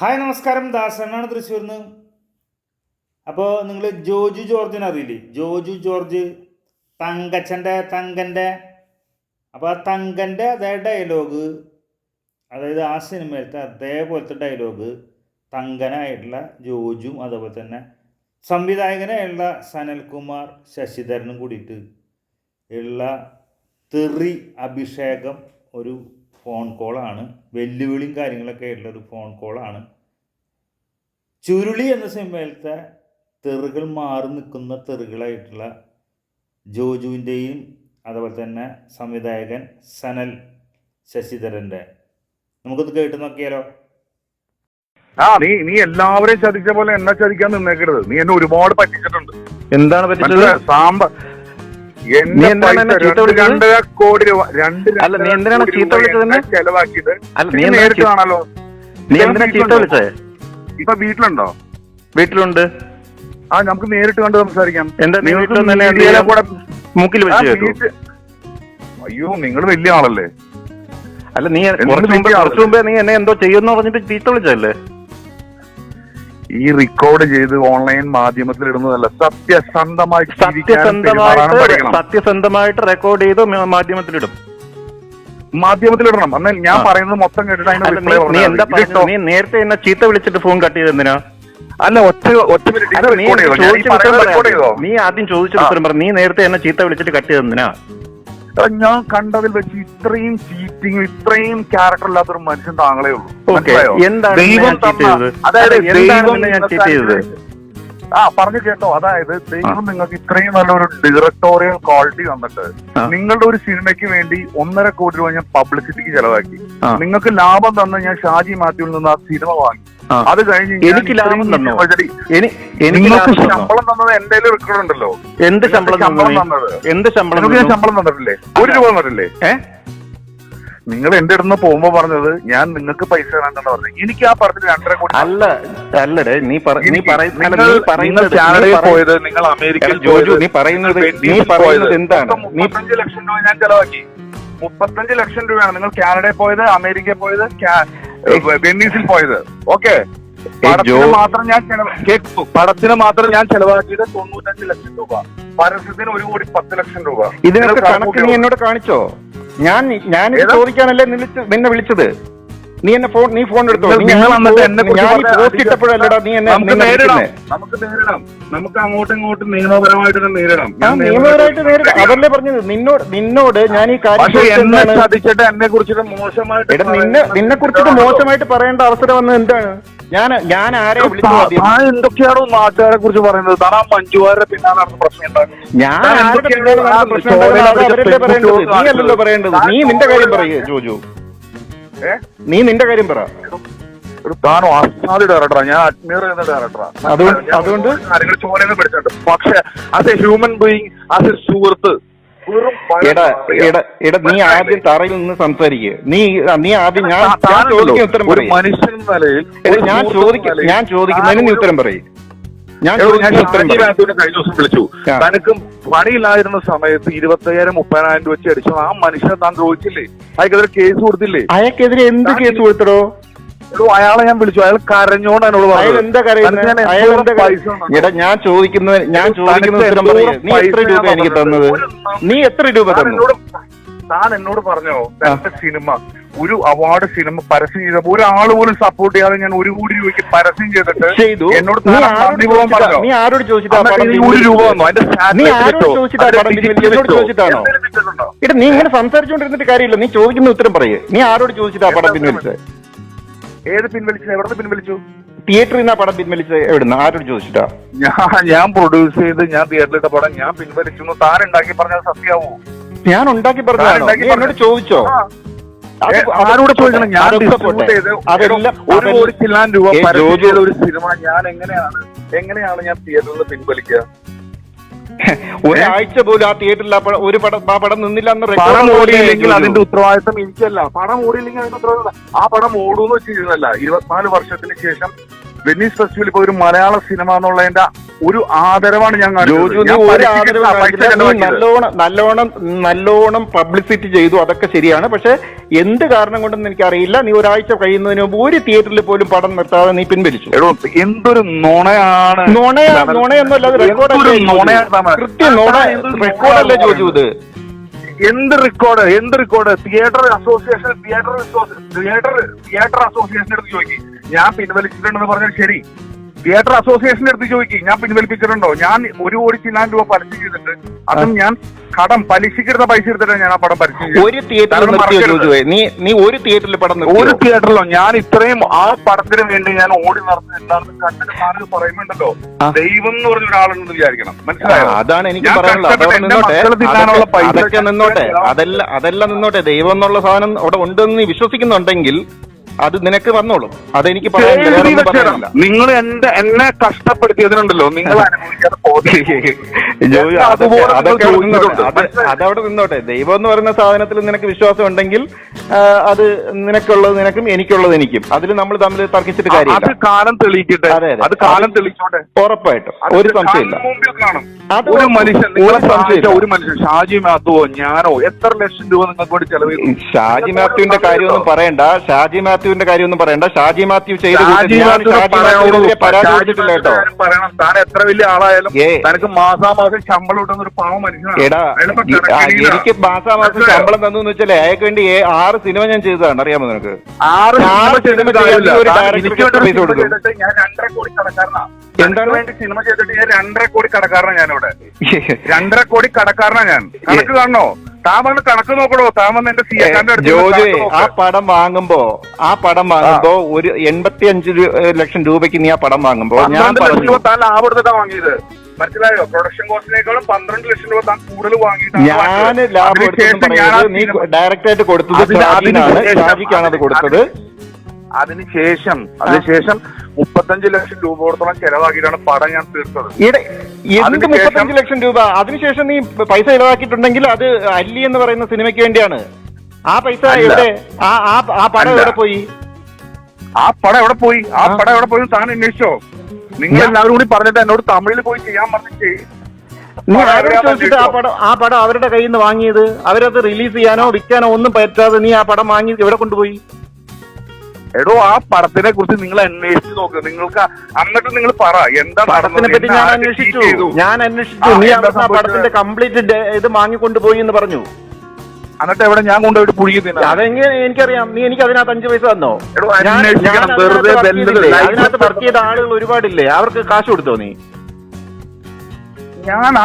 Hi നമസ്കാരം. ദാസനാണ് തൃശ്ശൂരിൽ നിന്ന് അപ്പോൾ നിങ്ങൾ ജോജു ജോർജിനെ അറിയില്ലേ? ജോജു ജോർജ് തങ്കച്ചന്റെ തങ്കന്റെ. അപ്പോൾ ആ തങ്കന്റെ അതേ ഡയലോഗ് അതായത് ആ സിനിമയിലത്തെ അതേപോലത്തെ ഡയലോഗ് തങ്കനായിട്ടുള്ള ജോജും അതേപോലെ തന്നെ സംവിധായകനായുള്ള സനൽകുമാർ ശശിധരനും കൂടിയിട്ട് ഉള്ള തെറി അഭിഷേകം ഒരു ഫോൺ കോളാണ് വെല്ലുവിളിയും കാര്യങ്ങളൊക്കെ ആയിട്ടുള്ളൊരു ഒരു ഫോൺ കോളാണ് ചുരുളി എന്ന സിനിമയിലത്തെ തെറുകൾ മാറി നിൽക്കുന്ന തെറുകളായിട്ടുള്ള ജോജുവിന്റെയും അതുപോലെ തന്നെ സംവിധായകൻ സനൽ ശശിധരന്റെ. നമുക്കത് കേട്ട് നോക്കിയാലോ? ആ നീ നീ എല്ലാവരെയും ചതിച്ച പോലെ എന്നെ ചതിക്കാൻ നിന്നേക്കരുത്. നീ എന്നെ ഒരുപാട് പറ്റിച്ചിട്ടുണ്ട്. എന്താണ് പറ്റിച്ചത്? മനസ്സിലായോ? സാമ്പ നീ എന്നെ ചീത്ത രണ്ട് വിളിച്ചത്? രണ്ടര കോടി രൂപ രണ്ട് അല്ല, നീ എന്തിനാണ് ചീത്ത വിളിച്ചത് ചെലവാക്കിയത്? അല്ല നീ നേരിട്ട് കാണാലോ നീ എന്തിനാ ചീത്ത വിളിച്ചത്? വിളിച്ചേ ഇപ്പൊ വീട്ടിലുണ്ടോ? വീട്ടിലുണ്ട്. ആ നമുക്ക് നേരിട്ട് കണ്ട് സംസാരിക്കാം. എന്താ നീ നിങ്ങൾക്ക് വീട്ടിൽ എന്നെ മീഡിയയിലെ കൂടെ മൂക്കിൽ വെച്ച് അയ്യോ നിങ്ങൾ വലിയ ആളല്ലേ? അല്ല നീ കുറച്ച് മുമ്പ് കുറച്ച് മുമ്പേ നീ എന്നെ എന്തോ ചെയ്യുന്നു പറഞ്ഞിട്ട് ചീത്ത വിളിച്ചല്ലേ ഈ റെക്കോർഡ് ചെയ്ത് ഓൺലൈൻ മാധ്യമത്തിൽ ഇടുന്നതല്ല. സത്യസന്ധമായി സത്യസന്ധമായിട്ട് സത്യസന്ധമായിട്ട് റെക്കോർഡ് ചെയ്ത് മാധ്യമത്തിലിടും മാധ്യമത്തിലിടണം എന്നാൽ ഞാൻ പറയുന്നത് മൊത്തം കേട്ടിട്ട് അതിന് നീ എന്താ. നീ നേരത്തെ എന്നെ ചീത്ത വിളിച്ചിട്ട് ഫോൺ കട്ട് ചെയ്ത് എന്തിനാ? അല്ല ഒറ്റ ഒറ്റ നീ ആദ്യം ചോദിച്ചു. ഉത്തരം പറ. നീ നേരത്തെ എന്നെ ചീത്ത വിളിച്ചിട്ട് കട്ട് ചെയ്ത് എന്തിനാ? എടാ, ഞാൻ കണ്ടതിൽ വെച്ച് ഇത്രയും ചീറ്റിംഗ് ഇത്രയും ക്യാരക്ടർ ഇല്ലാത്തൊരു മനുഷ്യൻ താങ്കളേ ഉള്ളൂ. എന്താണ് ദൈവം തന്ന- അതായത് ദൈവം ആ പറഞ്ഞു കേട്ടോ. അതായത് ദൈവം നിങ്ങൾക്ക് ഇത്രയും നല്ലൊരു ഡയറക്ടോറിയൽ ക്വാളിറ്റി തന്നിട്ട് നിങ്ങളുടെ ഒരു സിനിമയ്ക്ക് വേണ്ടി ഒന്നര കോടി രൂപ ഞാൻ പബ്ലിസിറ്റിക്ക് ചെലവാക്കി. നിങ്ങൾക്ക് ലാഭം തന്ന ഞാൻ ഷാജി മാത്യുവിൽ നിന്ന് ആ സിനിമ വാങ്ങി. അത് കഴിഞ്ഞ് എനിക്ക് ലാഭം തന്നോ? എനിക്ക് നിങ്ങൾക്ക്? ശമ്പളം തന്നത് എന്റെ റെക്കോർഡ് ഉണ്ടല്ലോ എന്ത് ശമ്പളം ശമ്പളം തന്നത്? എന്ത് ശമ്പളം ശമ്പളം തന്നിട്ടില്ലേ? ഒരു രൂപ തന്നിട്ടില്ലേ? നിങ്ങൾ എന്റെ അടുത്ത് പോകുമ്പോ പറഞ്ഞത് ഞാൻ നിങ്ങൾക്ക് പൈസ തരാണ്ടെന്ന് പറഞ്ഞു എനിക്ക് ആ പറഞ്ഞ രണ്ടര കോടി അല്ല അല്ലടേ നീ നീ പറയുന്നത് കാനഡയിൽ പോയത് നിങ്ങൾ അമേരിക്കയിൽ ജോജു, നീ പറയുന്നത് നീ പറയുന്നത് എന്താണ്? മുപ്പത്തഞ്ച് ലക്ഷം രൂപ ഞാൻ ചെലവാക്കി. മുപ്പത്തഞ്ച് ലക്ഷം രൂപയാണ് നിങ്ങൾ കാനഡയിൽ പോയത് അമേരിക്കയിൽ പോയത് വെനീസിൽ പോയത്. ഓക്കെ. പടത്തിന് മാത്രം ഞാൻ കേൾക്കൂ പടത്തിന് മാത്രം ഞാൻ ചെലവാക്കിയത് തൊണ്ണൂറ്റഞ്ച് ലക്ഷം രൂപ. പരസ്യത്തിന് ഒരു കോടി പത്ത് ലക്ഷം രൂപ. ഇതിനൊക്കെ കണക്ക് നീ എന്നോട് കാണിച്ചോ? ഞാൻ ഞാൻ? ചോദിക്കാനല്ലേ നിന്നെ വിളിച്ചത്? നീ എന്നെ ഫോൺ നീ ഫോൺ എടുത്തോ? പോസ്റ്റ് ഇട്ടപ്പോഴല്ലടാ നീ എന്നെ നമുക്ക് നേരിടാം. നമുക്ക് അങ്ങോട്ടും ഇങ്ങോട്ടും നിയമപരമായിട്ട് നേരിടാം. നിയമപരമായിട്ട് നേരിടാം. അതല്ലേ പറഞ്ഞത്? നിന്നോട് നിന്നോട് ഞാൻ ഈ കാര്യം എന്നെ കുറിച്ചിട്ട് മോശമായിട്ട് നിന്നെ നിന്നെ കുറിച്ചിട്ട് മോശമായിട്ട് പറയേണ്ട അവസരം വന്നത് എന്താണ്? ഞാൻ ഞാൻ ആരെ വിളിച്ചു എന്തൊക്കെയാണോ നാട്ടുകാരെ കുറിച്ച് പറയുന്നത്? താൻ ആ മഞ്ജുവാരുടെ പിന്നാലെ പ്രശ്നം ഞാൻ ആരുടെ പിന്നാലെ പ്രശ്നം നീ അല്ലല്ലോ പറയേണ്ടത്. നീ നിന്റെ കാര്യം പറയുക പറയേ ജോജു? നീ നിന്റെ കാര്യം പറ. ഒരു താൻ അസാദ് ഡയറക്ടറാ ഞാൻ അഡ്മയർ ചെയ്യുന്ന ഡയറക്ടറാ അതുകൊണ്ട്- കാര്യങ്ങൾ ചോരയിൽ പഠിച്ചിട്ടുണ്ട് പക്ഷെ as a human being as a സുഹൃത്ത് നീ ആദ്യം തറയിൽ നിന്ന് സംസാരിക്കുക നീ നീ ആദ്യം ഞാൻ ചോദിക്കുന്ന ഉത്തരം പറയും. ഞാൻ ചോദിക്ക ഞാൻ ചോദിക്കുന്നതിന് നീ ഉത്തരം പറയും. ഞാൻ കഴിഞ്ഞ ദിവസം വിളിച്ചു. തനക്ക് പണിയില്ലായിരുന്ന സമയത്ത് ഇരുപത്തയ്യായിരം മുപ്പതിനായിരം രൂപ വെച്ച് അടിച്ചു. ആ മനുഷ്യനെ താൻ ദ്രോഹിച്ചില്ലേ അയാൾക്കെതിരെ കേസ് കൊടുത്തില്ലേ? അയാൾക്കെതിരെ എന്ത് കേസ് കൊടുത്തടോ? അയാളെ ഞാൻ വിളിച്ചു. അയാൾ കരഞ്ഞോണ്ട് എന്നോട് പറഞ്ഞു ഞാൻ? എടാ ചോദിക്കുന്ന ഞാൻ ചോദിക്കുന്ന ഉത്തരം പറയേ. നീ എത്ര രൂപ എനിക്ക് തന്നത്? ന- എത്ര രൂപ തന്നു? താൻ എന്നോട് പറഞ്ഞോ? സിനിമ. ഒരു അവാർഡ് സിനിമ പരസ്യം ചെയ്തപ്പോ ഒരാൾ പോലും സപ്പോർട്ട് ചെയ്യാതെ ഞാൻ ഒരു കോടി രൂപയ്ക്ക് പരസ്യം ചെയ്തിട്ട് ചെയ്തു. എന്നോട് നീ ആരോട് പറഞ്ഞോ? ഒരു രൂപ വന്നു അതിന്റെ നീ പിൻവലിച്ചത്? ഇങ്ങനെ സംസാരിച്ചുകൊണ്ടിരുന്നിട്ട് കാര്യമില്ല. നീ ചോദിക്കുന്ന ഉത്തരം പറയേ. നീ ആരോട് ചോദിച്ചിട്ട് ആ പടം പിൻവലിച്ചത്? ഏത് പിൻവലിച്ചു എവിടെ പിൻവലിച്ചു? തിയേറ്ററിൽ നിന്ന് പടം പിൻവലിച്ചത് എവിടുന്ന്? ആരോട് ചോദിച്ചിട്ടാ? ഞാൻ ഞാൻ പ്രൊഡ്യൂസ് ചെയ്ത് ഞാൻ തിയേറ്ററിലിട്ട പടം ഞാൻ പിൻവലിച്ചു താൻ ഉണ്ടാക്കി പറഞ്ഞാൽ സത്യാവോ ഞാൻ ഉണ്ടാക്കി പറഞ്ഞതാണോ? എന്നോട് പറഞ്ഞു. ചോദിച്ചോ? ആരോട് ചോദിക്കണം? ഞാൻ ചെയ്ത് ഒരു കോടി ചില്ലാൻ രൂപ ഒരു സിനിമ ഞാൻ എങ്ങനെയാണ്? എങ്ങനെയാണ് ഞാൻ തിയേറ്ററിൽ പിൻവലിക്കുക? ഒരാഴ്ച പോലും ആ തിയേറ്ററിൽ ഒരു പടം ആ പടം നിന്നില്ല എന്ന് പടം ഓടിയില്ലെങ്കിൽ അതിന്റെ ഉത്തരവാദിത്തം എനിക്കല്ല. പടം ഓടിയില്ലെങ്കിൽ അതിന്റെ ഉത്തരവാദിത്തം ആ പടം ഓടൂന്ന് വെച്ചിരുന്നല്ല ഇരുപത്തിനാല് വർഷത്തിന് ശേഷം വെന്നീസ് ഫെസ്റ്റിവൽ ഇപ്പൊ ഒരു മലയാള സിനിമ എന്നുള്ളതിന്റെ ഒരു ആദരവാണ് ഞാൻ. നല്ലോണം നല്ലോണം നല്ലോണം പബ്ലിസിറ്റി ചെയ്തു. അതൊക്കെ ശരിയാണ്. പക്ഷെ എന്ത് കാരണം കൊണ്ടെന്ന് എനിക്കറിയില്ല. നീ ഒരാഴ്ച കഴിയുന്നതിന് മുമ്പ് ഒരു തിയേറ്ററിൽ പോലും പടം നിർത്താതെ നീ പിൻവലിച്ചു. എന്തൊരു നുണയാണ്. നുണയാ നുണയൊന്നുമല്ല റെക്കോർഡല്ലേ കൃത്യം നുണ റെക്കോർഡല്ലേ ജോജു ഇത്? എന്ത് റെക്കോർഡ് എന്ത് record theatre association theatre theatre theatre association എടുത്ത് ചോദിക്കും. ഞാൻ പിൻവലിച്ചിട്ടുണ്ടെന്ന് പറഞ്ഞാൽ ശരി. തിയേറ്റർ അസോസിയേഷന്റെ അടുത്ത് ചോദിക്കും. ഞാൻ പിൻവലിപ്പിച്ചിട്ടുണ്ടോ? ഞാൻ ഒരു കോടി ചില്ലാൻ രൂപ പരസ്യം ചെയ്തിട്ട് അതും ഞാൻ കടം പലിശക്കെടുത്ത പൈസ എടുത്തിട്ടാണ് ഞാൻ ആ പടം പരസ്യം ഒരു തിയേറ്ററിൽ. നീ നീ ഒരു തിയേറ്ററിൽ പടം ഒരു തിയേറ്ററിലോ? ഞാൻ ഇത്രയും ആ പടത്തിന് വേണ്ടി ഞാൻ ഓടി നടന്ന് എന്താണെന്ന് കണ്ടിട്ട് താങ്കൾ പറയുന്നുണ്ടല്ലോ. ആ. ദൈവം എന്ന് പറഞ്ഞ ഒരാളുണ്ടെന്ന് വിചാരിക്കണം. മനസ്സിലായോ? അതാണ് എനിക്ക് പറയാനുള്ളത്. പൈസ നിന്നോട്ടെ. അതെല്ലാം അതെല്ലാം നിന്നോട്ടെ. ദൈവം എന്നുള്ള സാധനം അവിടെ ഉണ്ടെന്ന് നീ വിശ്വസിക്കുന്നുണ്ടെങ്കിൽ അത് നിനക്ക് വന്നോളും. അതെനിക്ക് പറയാൻ നിങ്ങൾ എന്റെ എന്നെ കഷ്ടപ്പെടുത്തിയതിനുണ്ടല്ലോ. നിങ്ങൾ അതവിടെ നിന്നോട്ടെ. ദൈവം എന്ന് പറയുന്ന സാധനത്തിൽ നിനക്ക് വിശ്വാസം ഉണ്ടെങ്കിൽ അത് നിനക്കുള്ളത് നിനക്കും എനിക്കുള്ളത് എനിക്കും. അതിൽ നമ്മൾ തമ്മിൽ തർക്കിച്ചിട്ട് അത് കാര്യമില്ല. കാലം തെളിയിക്കട്ടെ. അതെ, കാലം തെളിയിച്ചോട്ടെ. ഉറപ്പായിട്ടും. ഒരു സംശയമില്ല. ഒരു മനുഷ്യൻ ഒരു മനുഷ്യൻ. ഷാജി മാത്തുവോ ഞാനോ? എത്ര ലക്ഷം രൂപ നിങ്ങൾക്ക് വേണ്ടി ചെലവ്? ഷാജി മാത്യുവിന്റെ കാര്യമൊന്നും പറയണ്ട. ഷാജി മാത്യുവിന്റെ കാര്യമൊന്നും പറയണ്ട. ഷാജി മാത്യു ചെയ്ത് കേട്ടോ. പറയണം. താൻ എത്ര വലിയ ആളായാലും ഏ. തനിക്ക് മാസാമാസം ശമ്പളം കിട്ടുന്ന ഒരു പാവം മനുഷ്യനാണ്. എനിക്ക് മാസാമാസം ശമ്പളം തന്നു എന്ന് വെച്ചാൽ അയാൾക്ക് വേണ്ടി ആറ് സിനിമ ഞാൻ ചെയ്തതാണ്. അറിയാമോ നിനക്ക്? ആറ് സിനിമ ഞാൻ രണ്ടര കോടി എന്താണ്? വേണ്ടി സിനിമ ചെയ്തിട്ട് ഞാൻ രണ്ടര കോടി കടക്കാരനാണ് ഞാനിവിടെ. രണ്ടര കോടി കടക്കാരനാ ഞാൻ. കണക്ക് കാണണോ? താൻ കണക്ക് നോക്കണോ താൻ വന്ന് എന്റെ സി അക്കാന്റെ അടുത്ത് നിന്ന് ജോജു ആ പടം വാങ്ങുമ്പോ ആ പടം വാങ്ങുമ്പോ ഒരു എൺപത്തി അഞ്ച് ലക്ഷം രൂപയ്ക്ക് നീ ആ പടം വാങ്ങുമ്പോ ഞാൻ പറഞ്ഞു. താൻ ലാഭം എടുത്തിട്ടാ വാങ്ങിയത്. മനസ്സിലായോ? പ്രൊഡക്ഷൻ കോസ്റ്റിനേക്കാളും പന്ത്രണ്ട് ലക്ഷം രൂപ താൻ കൂടുതൽ ഞാൻ. ലാഭം എടുത്തെന്ന് പറയുന്നത് നീ ഡയറക്റ്റ് ആയിട്ട് കൊടുത്തത് ഷാജിക്കാണ് അത് കൊടുത്തത്. അതിനുശേഷം അതിനുശേഷം മുപ്പത്തഞ്ച് ലക്ഷം രൂപയോടത്തോളം ചെലവാക്കിയിട്ടാണ് പടം ഞാൻ തീർത്തത്. എന്ത് മുപ്പത്തഞ്ച് ലക്ഷം രൂപ? അതിനുശേഷം നീ പൈസ ചെലവാക്കിയിട്ടുണ്ടെങ്കിൽ അത് അല്ലി എന്ന് പറയുന്ന സിനിമയ്ക്ക് വേണ്ടിയാണ്. ആ പൈസ. എവിടെ? ആ പടം എവിടെ പോയി? ആ പടം എവിടെ പോയി? ആ. പടം എവിടെ പോയി താൻ അന്വേഷിച്ചോ? നിങ്ങൾ എല്ലാവരും കൂടി പറഞ്ഞിട്ട് എന്നോട് തമിഴിൽ പോയി ചെയ്യാൻ പറഞ്ഞിട്ട് നീ ആരോട് ചോദിച്ചിട്ട് ആ? പടം ആ പടം അവരുടെ കയ്യിൽ നിന്ന് വാങ്ങിയത്? അവരത് റിലീസ് ചെയ്യാനോ വിൽക്കാനോ ഒന്നും പറ്റാതെ നീ ആ പടം വാങ്ങി എവിടെ കൊണ്ടുപോയി? എടോ ആ പടത്തിനെ കുറിച്ച് നിങ്ങൾ അന്വേഷിച്ച് നോക്ക്. നിങ്ങൾക്ക് എന്നിട്ട് നിങ്ങൾ പറ എന്താ പടത്തിനെ പറ്റി ഞാൻ അന്വേഷിച്ചു. ഞാൻ അന്വേഷിച്ചു. നീ ആ പടത്തിന്റെ കംപ്ലീറ്റ് ഇത് മാങ്ങിക്കൊണ്ടുപോയി എന്ന് പറഞ്ഞു. എന്നിട്ട് എവിടെ ഞാൻ കൊണ്ടുപോയിട്ട് പുഴുകി തിന്നാ അതെങ്ങനെ എനിക്കറിയാം. നീ എനിക്ക് അതിനകത്ത് അഞ്ചു പൈസ തന്നോ? അതിനകത്ത് വർക്ക് ചെയ്ത ആളുകൾ ഒരുപാടില്ലേ? അവർക്ക് കാശ് കൊടുത്തോ നീ? ഞാൻ